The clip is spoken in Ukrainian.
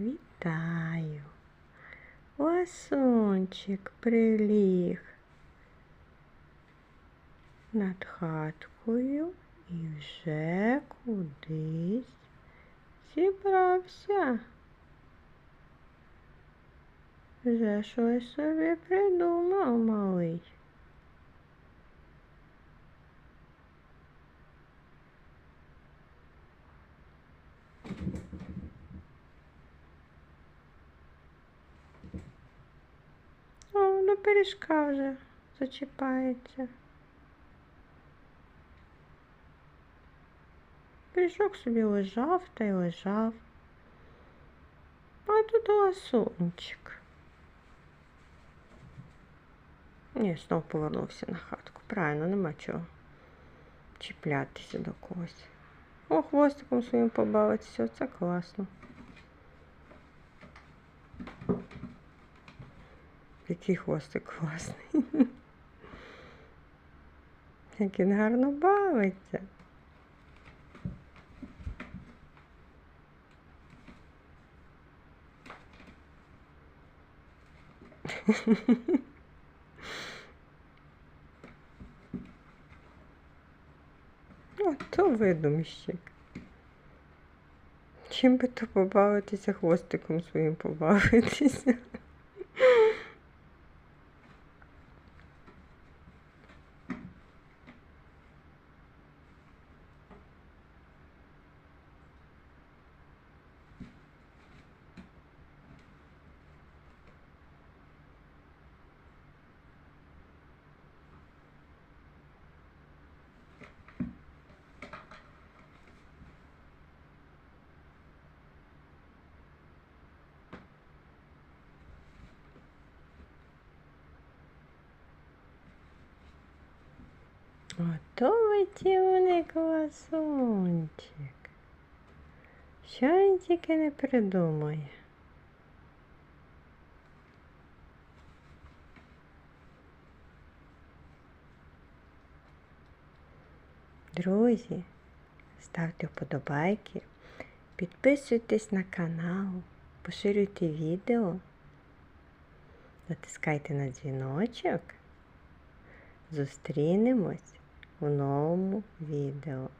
Вітаю. Ласунчик приліг над хаткою і вже кудись зібрався. Вже щось собі придумав малий. О, до пиріжка вже зачіпається. Пиріжок собі лежав та й лежав. А тут ласунчик. Ні, знов повернувся на хатку. Правильно, нема чого чіплятися до когось. О, хвостиком своїм побавитися, це класно. Який хвостик класний. Як він гарно бавиться. О, то видумщик. Чим би то побавитися, хвостиком своїм побавитися. Ото витівник ласунчик. Що він тільки не придумає. Друзі, ставте вподобайки, підписуйтесь на канал, поширюйте відео, натискайте на дзвіночок. Зустрінемось o nome vida.